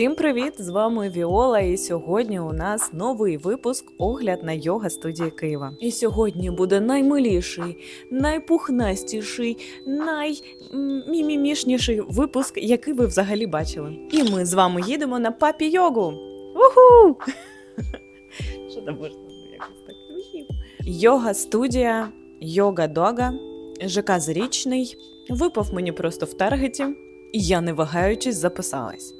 Всім привіт! З вами Віола, і сьогодні у нас новий випуск огляд на йога студії Києва. І сьогодні буде наймиліший, найпухнастіший, наймімімішніший випуск, який ви взагалі бачили. І ми з вами їдемо на папі йогу. Уху! Що там можна якось так? Йога студія, йога дога, ЖК Зарічний. Випав мені просто в таргеті, і я не вагаючись записалась.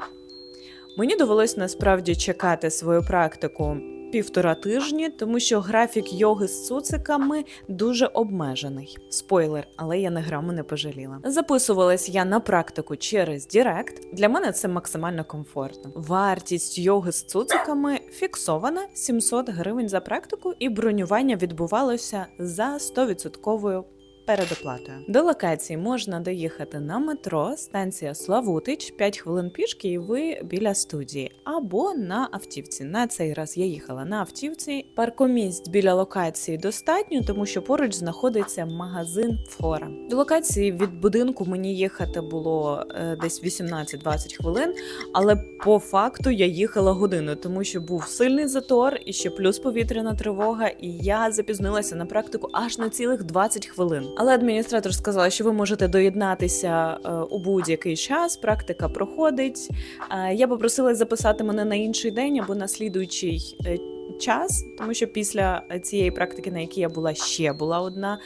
Мені довелось насправді чекати свою практику півтора тижні, тому що графік йоги з цуциками дуже обмежений. Спойлер, але я на граму не пожаліла. Записувалась я на практику через Дірект. Для мене це максимально комфортно. Вартість йоги з цуциками фіксована 700 гривень за практику, і бронювання відбувалося за 100% передоплатою. До локації можна доїхати на метро, станція Славутич, 5 хвилин пішки, і ви біля студії, або на автівці. На цей раз я їхала на автівці. Паркомісць біля локації достатньо, тому що поруч знаходиться магазин Флора. До локації від будинку мені їхати було е, десь 18-20 хвилин, але по факту я їхала годину, тому що був сильний затор і ще плюс повітряна тривога, і я запізнилася на практику аж на цілих 20 хвилин. Але адміністратор сказала, що ви можете доєднатися е, у будь-який час. Практика проходить. Е, Я попросила записати мене на інший день або на слідуючий е, час, тому що після цієї практики, на якій я була, ще була одна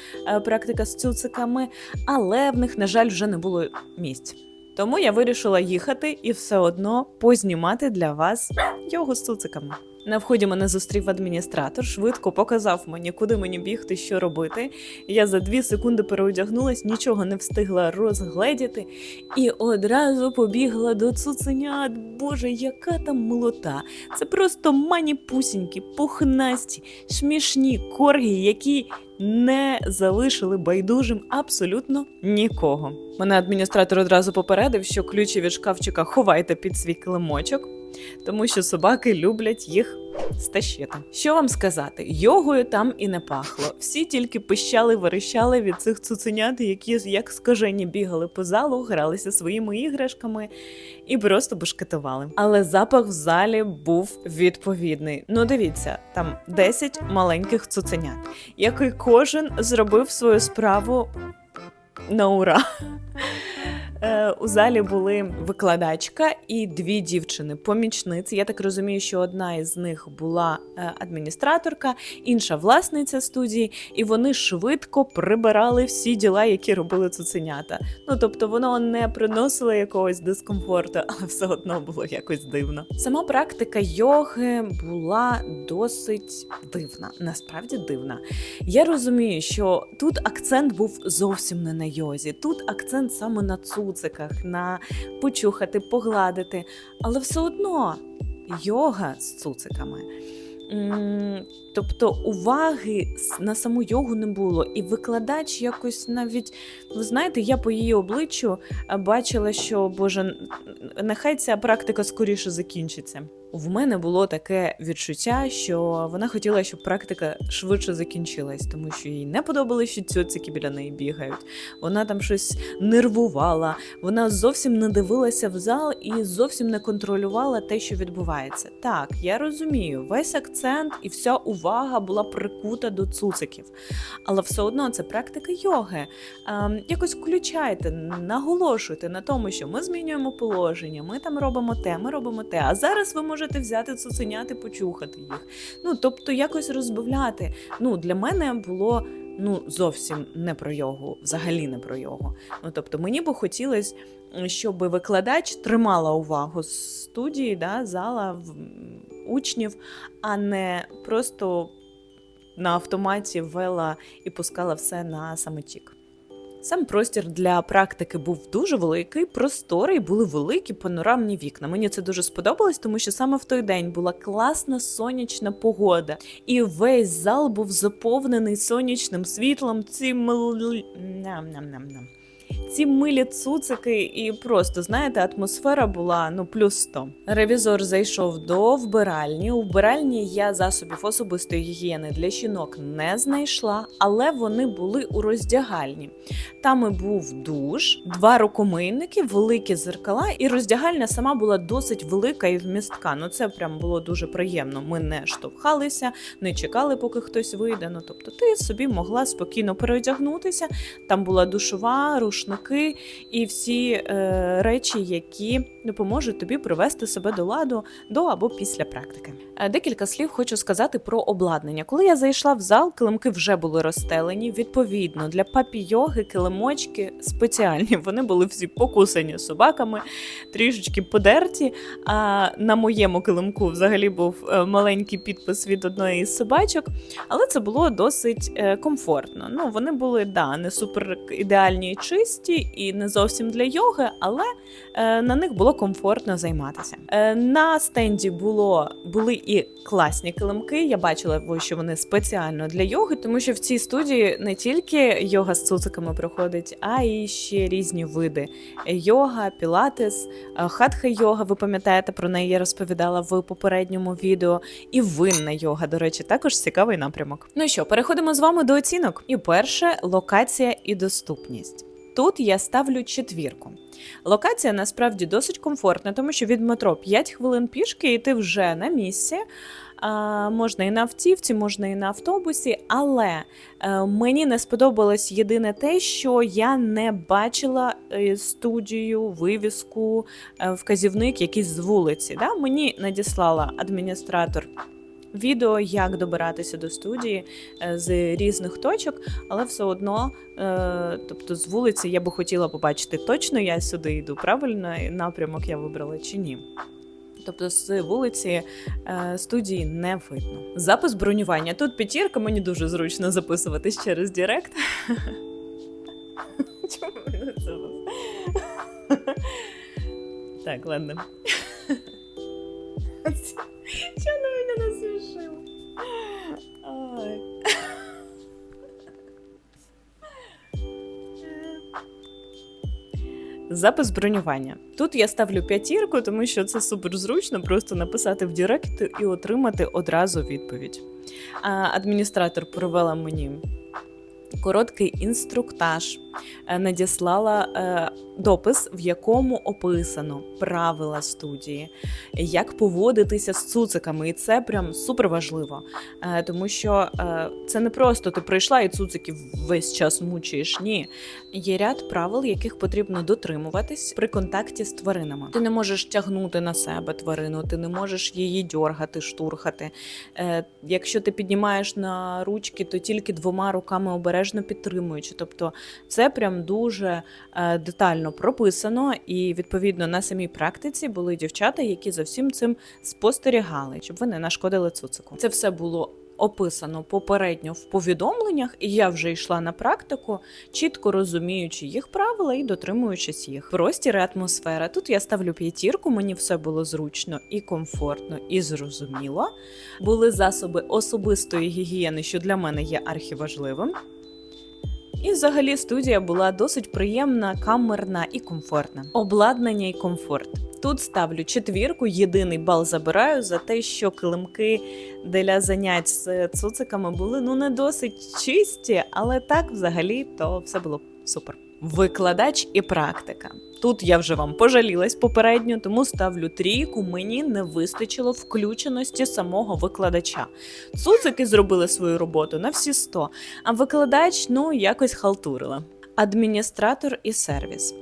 практика з цуциками, але в них, на жаль, вже не було місць. Тому я вирішила їхати і все одно познімати для вас його з цуциками. На вході мене зустрів адміністратор, швидко показав мені, куди мені бігти, що робити. Я за дві секунди переодягнулась, нічого не встигла розгледіти, і одразу побігла до цуценят. Боже, яка там молота! Це просто маніпусінькі, пухнасті, смішні корги, які не залишили байдужим абсолютно нікого. Мене адміністратор одразу попередив, що ключі від шкафчика ховайте під свій килимочок, тому що собаки люблять їх стащити. Що вам сказати? Йогою там і не пахло. Всі тільки пищали, верещали від цих цуценят, які як скажені бігали по залу, гралися своїми іграшками і просто бешкетували. Але запах в залі був відповідний. Ну дивіться, там 10 маленьких цуценят, який кожен зробив свою справу на ура. Е, У залі були викладачка і дві дівчини, помічниці. Я так розумію, що одна із них була е, адміністраторка, інша власниця студії, і вони швидко прибирали всі діла, які робили цуценята. Ну тобто воно не приносило якогось дискомфорту, але все одно було якось дивно. Сама практика йоги була досить дивна, насправді дивна. Я розумію, що тут акцент був зовсім не на йозі, тут акцент саме на цуциках, на почухати, погладити, але все одно йога з цуциками. Тобто уваги на саму йогу не було, і викладач якось навіть, ви знаєте, я по її обличчю е, бачила, що Боже, нехай ця практика скоріше закінчиться. В мене було таке відчуття, що вона хотіла, щоб практика швидше закінчилась, тому що їй не подобалося, що цьоцики біля неї бігають. Вона там щось нервувала, вона зовсім не дивилася в зал і зовсім не контролювала те, що відбувається. Так, я розумію, весь акцент і вся увага була прикута до цуциків. Але все одно це практика йоги. Ем, якось включайте, наголошуйте на тому, що ми змінюємо положення, ми там робимо те, ми робимо те. А зараз ви можете взяти цуценяти, почухати їх. Ну тобто якось розбавляти. Ну для мене було. Ну, зовсім не про йогу, взагалі не про йогу. Ну тобто, мені би хотілося, щоб викладач тримала увагу студії, да, зала учнів, а не просто на автоматі вела і пускала все на самотік. Сам простір для практики був дуже великий, просторий, були великі панорамні вікна. Мені це дуже сподобалось, тому що саме в той день була класна сонячна погода, і весь зал був заповнений сонячним світлом. Цим ням-ням-ням-ням. Ці милі цуцики, і просто знаєте, атмосфера була ну плюс 100. Ревізор зайшов до вбиральні. У вбиральні я засобів особистої гігієни для жінок не знайшла, але вони були у роздягальні. Там і був душ, два рукомийники, великі зеркала, і роздягальня сама була досить велика і вмістка. Ну це прям було дуже приємно. Ми не штовхалися, не чекали, поки хтось вийде. Ну тобто, ти собі могла спокійно переодягнутися. Там була душова, рушники і всі е, речі, які допоможуть тобі привести себе до ладу до або після практики. Е, Декілька слів хочу сказати про обладнання. Коли я зайшла в зал, килимки вже були розстелені. Відповідно, для папі-йоги килимочки спеціальні. Вони були всі покусані собаками, трішечки подерті. А на моєму килимку взагалі був е, маленький підпис від одної із собачок, але це було досить е, комфортно. Ну, вони були да, не супер ідеальні і чисті, і не зовсім для йоги, але е, на них було комфортно займатися. Е, на стенді було були і класні килимки. Я бачила, що вони спеціально для йоги, тому що в цій студії не тільки йога з цуциками проходить, а й ще різні види: йога, пілатес, е, хатха йога. Ви пам'ятаєте про неї? Я розповідала в попередньому відео. І винна йога, до речі, також цікавий напрямок. Ну що, переходимо з вами до оцінок. І перше локація і доступність. Тут я ставлю четвірку. Локація насправді досить комфортна, тому що від метро 5 хвилин пішки, і ти вже на місці. А, можна і на автівці, можна і на автобусі, але е, мені не сподобалось єдине те, що я не бачила е, студію, вивіску, е, вказівник якийсь з вулиці. Да? Мені надіслала адміністратор відео, як добиратися до студії е, з різних точок, але все одно, е, тобто з вулиці я би хотіла побачити, точно я сюди йду, правильно напрямок я вибрала чи ні. Тобто з вулиці е, студії не видно. Запис бронювання. Тут п'ятірка, мені дуже зручно записуватись через Директ. Чому мене це? Так, ладно. Запис бронювання. Тут я ставлю п'ятірку, тому що це супер зручно просто написати в Директ і отримати одразу відповідь. А адміністратор провела мені короткий інструктаж, надіслала е, допис, в якому описано правила студії, як поводитися з цуциками. І це прям супер важливо. Е, тому що е, це не просто ти прийшла і цуциків весь час мучаєш. Ні. Є ряд правил, яких потрібно дотримуватись при контакті з тваринами. Ти не можеш тягнути на себе тварину, ти не можеш її дьоргати, штурхати. Е, якщо ти піднімаєш на ручки, то тільки двома руками обережно підтримуючи. Тобто це прям дуже е, детально прописано, і відповідно на самій практиці були дівчата, які за всім цим спостерігали, щоб ви не нашкодили цуцику. Це все було. Описано попередньо в повідомленнях, і я вже йшла на практику, чітко розуміючи їх правила і дотримуючись їх. Простір і атмосфера. Тут я ставлю п'ятірку, мені все було зручно і комфортно, і зрозуміло. Були засоби особистої гігієни, що для мене є архіважливим. І взагалі студія була досить приємна, камерна і комфортна. Обладнання і комфорт. Тут ставлю четвірку, єдиний бал забираю за те, що килимки для занять з цуциками були ну не досить чисті, але так взагалі то все було супер. Викладач і практика. Тут я вже вам пожалілась попередньо, тому ставлю трійку. Мені не вистачило включеності самого викладача. Цуцики зробили свою роботу на всі 100, а викладач ну якось халтурила. Адміністратор і сервіс.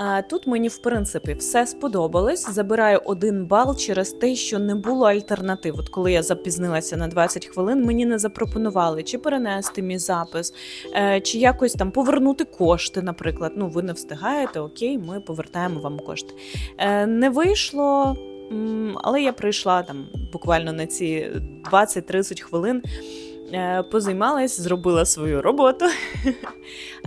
А тут мені, в принципі, все сподобалось. Забираю один бал через те, що не було альтернатив. От коли я запізнилася на 20 хвилин, мені не запропонували чи перенести мій запис, е, чи якось там повернути кошти. Наприклад, ну ви не встигаєте, окей, ми повертаємо вам кошти. Е, Не вийшло. Але я прийшла там буквально на ці 20-30 хвилин, позаймалась, зробила свою роботу.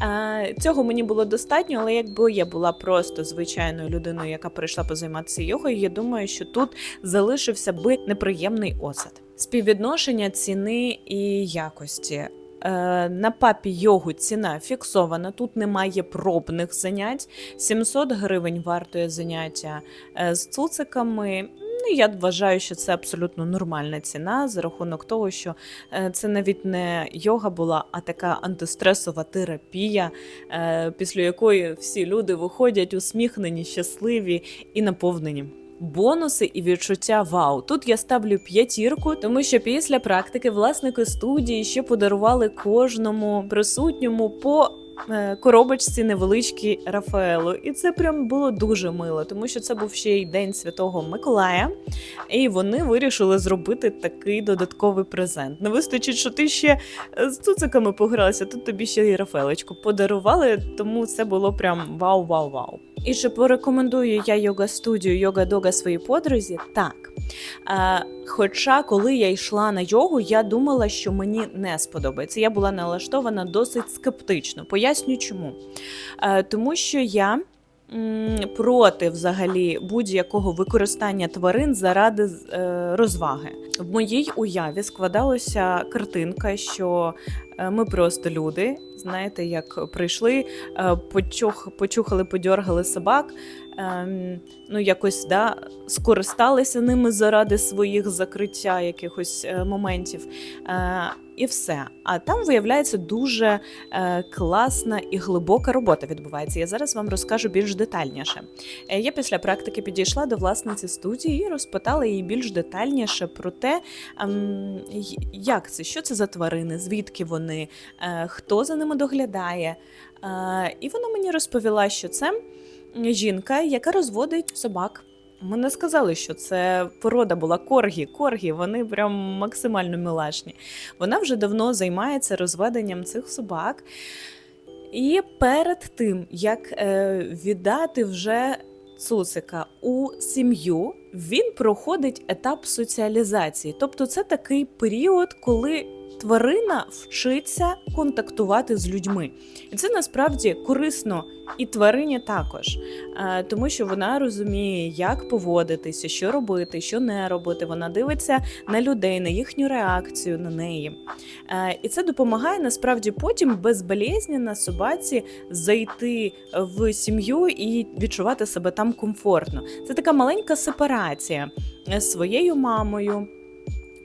Е, Цього мені було достатньо, але якби я була просто звичайною людиною, яка прийшла позайматися йогою, я думаю, що тут залишився би неприємний осад. Співвідношення ціни і якості. Е, на папі йогу ціна фіксована. Тут немає пробних занять. 700 гривень вартує заняття е, з цуциками. Я вважаю, що це абсолютно нормальна ціна за рахунок того, що е, це навіть не йога була, а така антистресова терапія, е, після якої всі люди виходять усміхнені, щасливі і наповнені. Бонуси і відчуття вау. Тут я ставлю п'ятірку, тому що після практики власники студії ще подарували кожному присутньому по коробочці невеличкій Рафаелу. І це прям було дуже мило, тому що це був ще й день Святого Миколая, і вони вирішили зробити такий додатковий презент. Не вистачить, що ти ще е, з цуциками погралася, тут тобі ще й Рафаелочку подарували, тому це було прям вау-вау-вау. І чи порекомендую я йога студію йога дога своїй подрузі? Так. Е, хоча, коли я йшла на йогу, я думала, що мені не сподобається. Я була налаштована досить скептично. Поясню чому. Е, тому що я. Проти взагалі будь-якого використання тварин заради е, розваги. В моїй уяві складалася картинка, що е, ми просто люди. Знаєте, як прийшли, почух, почухали, подьоргали собак, ну якось да, скористалися ними заради своїх закриття якихось е, моментів. Е, і все. А там виявляється дуже е, класна і глибока робота відбувається. Я зараз вам розкажу більш детальніше. Е, я після практики підійшла до власниці студії і розпитала її більш детальніше про те, ем, й- як це, що це за тварини, звідки вони, е, хто за ними доглядає. Е, і вона мені розповіла, що це жінка, яка розводить собак. Ми не сказали, що це порода була коргі. Коргі, вони прям максимально милашні. Вона вже давно займається розведенням цих собак. І перед тим, як е, віддати вже цуцика у сім'ю, він проходить етап соціалізації. Тобто, це такий період, коли тварина вчиться контактувати з людьми. І це насправді корисно і тварині також, Е, тому що вона розуміє, як поводитися, що робити, що не робити. Вона дивиться на людей, на їхню реакцію на неї. Е, І це допомагає насправді потім безболезненно собаці зайти в сім'ю і відчувати себе там комфортно. Це така маленька сепарація з своєю мамою.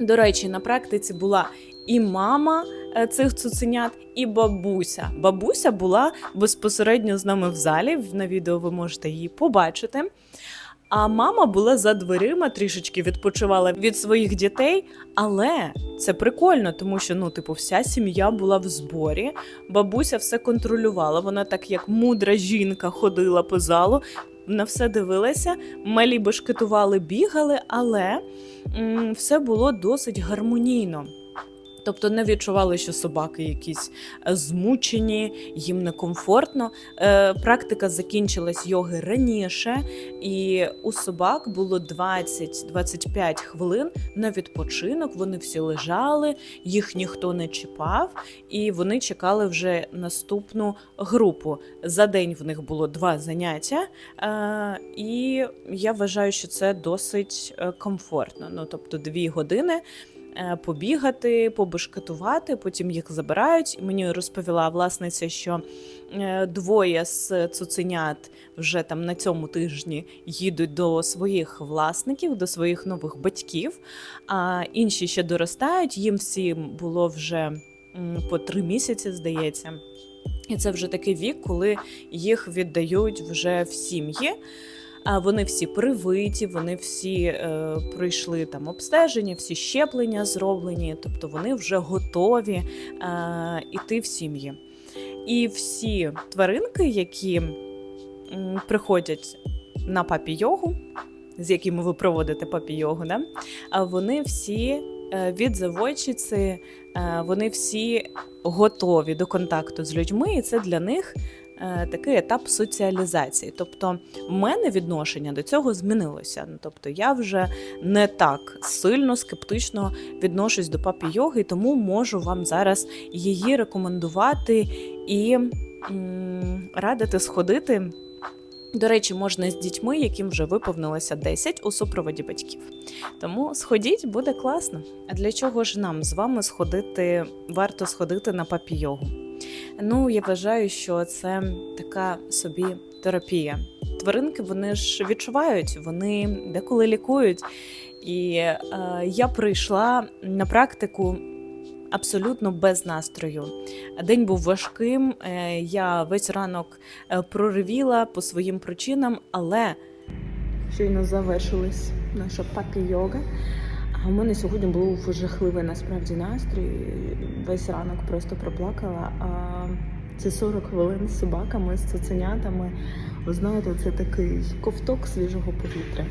До речі, на практиці була і мама е, цих цуценят, і бабуся. Бабуся була безпосередньо з нами в залі. На відео ви можете її побачити. А мама була за дверима, трішечки відпочивала від своїх дітей. Але це прикольно, тому що ну, типу, вся сім'я була в зборі. Бабуся все контролювала. Вона так як мудра жінка ходила по залу, на все дивилася. Малі бешкетували, бігали, але м, все було досить гармонійно. Тобто не відчували, що собаки якісь е, змучені, їм некомфортно. Е, практика закінчилась йоги раніше, і у собак було 20-25 хвилин на відпочинок. Вони всі лежали, їх ніхто не чіпав, і вони чекали вже наступну групу. За день в них було два заняття, е, і я вважаю, що це досить комфортно. Ну тобто дві години побігати, побешкетувати, потім їх забирають. Мені розповіла власниця, що е, двоє з цуценят вже там на цьому тижні їдуть до своїх власників, до своїх нових батьків, а інші ще доростають. Їм всім було вже по три місяці, здається. І це вже такий вік, коли їх віддають вже в сім'ї. А вони всі привиті, вони всі е, пройшли там обстеження, всі щеплення зроблені, тобто вони вже готові е, іти в сім'ї. І всі тваринки, які приходять на папі-йогу, з якими ви проводите папі-йогу, да? а вони всі е, від заводчиці, е, вони всі готові до контакту з людьми, і це для них такий етап соціалізації. Тобто, в мене відношення до цього змінилося. Ну, Тобто, я вже не так сильно скептично відношусь до папі йоги, тому можу вам зараз її рекомендувати і радити сходити. До речі, можна з дітьми, яким вже виповнилося 10 у супроводі батьків. Тому сходіть, буде класно. А для чого ж нам з вами сходити, варто сходити на папі-йогу? Ну, я вважаю, що це така собі терапія. Тваринки вони ж відчувають, вони деколи лікують. І е, я прийшла на практику абсолютно без настрою. День був важким. е, Я весь ранок е, проривіла по своїм причинам, але щойно завершилась наша папі-йога. А в мене сьогодні був жахливий насправді настрій. Весь ранок просто проплакала. А ці 40 хвилин з собаками, з цуценятами. Ви знаєте, це такий ковток свіжого повітря,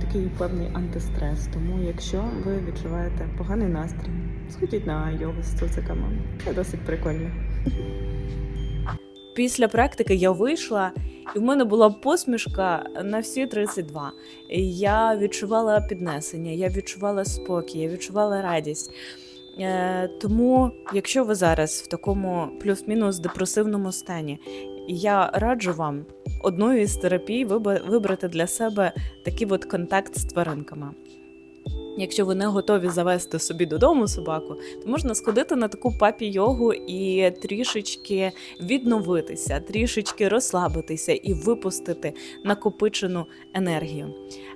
такий певний антистрес. Тому, якщо ви відчуваєте поганий настрій, сходіть на йогу з цуциками. Це досить прикольно. Після практики я вийшла, і в мене була посмішка на всі 32. Я відчувала піднесення, я відчувала спокій, я відчувала радість. Е, тому, якщо ви зараз в такому плюс-мінус депресивному стані, я раджу вам одною із терапій вибрати для себе такий от контакт з тваринками. Якщо ви не готові завести собі додому собаку, то можна сходити на таку папі-йогу і трішечки відновитися, трішечки розслабитися і випустити накопичену енергію.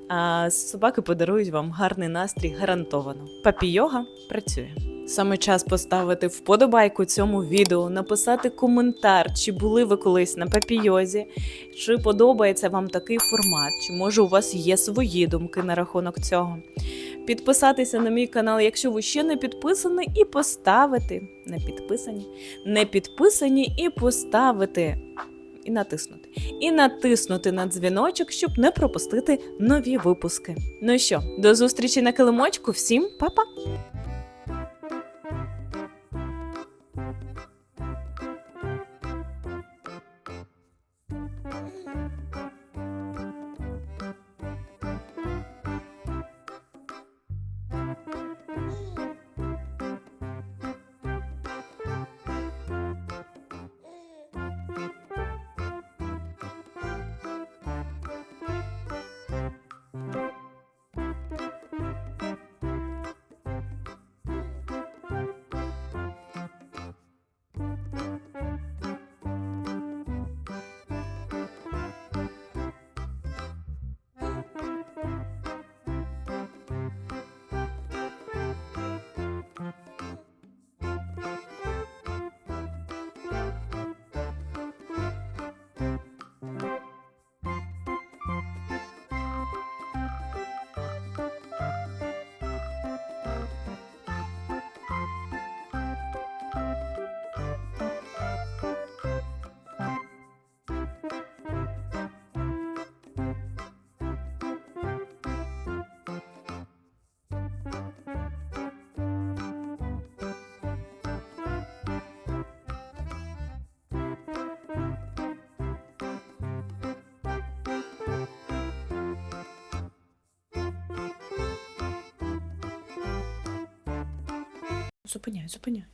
А собаки подарують вам гарний настрій гарантовано. Папі-йога працює. Саме час поставити вподобайку цьому відео, написати коментар, чи були ви колись на папійозі, чи подобається вам такий формат, чи може у вас є свої думки на рахунок цього. Підписатися на мій канал, якщо ви ще не підписані, і поставити не підписані, не підписані і поставити. І натиснути. І натиснути на дзвіночок, щоб не пропустити нові випуски. Ну що, до зустрічі на килимочку. Всім па-па! Зупиняй, зупиняй.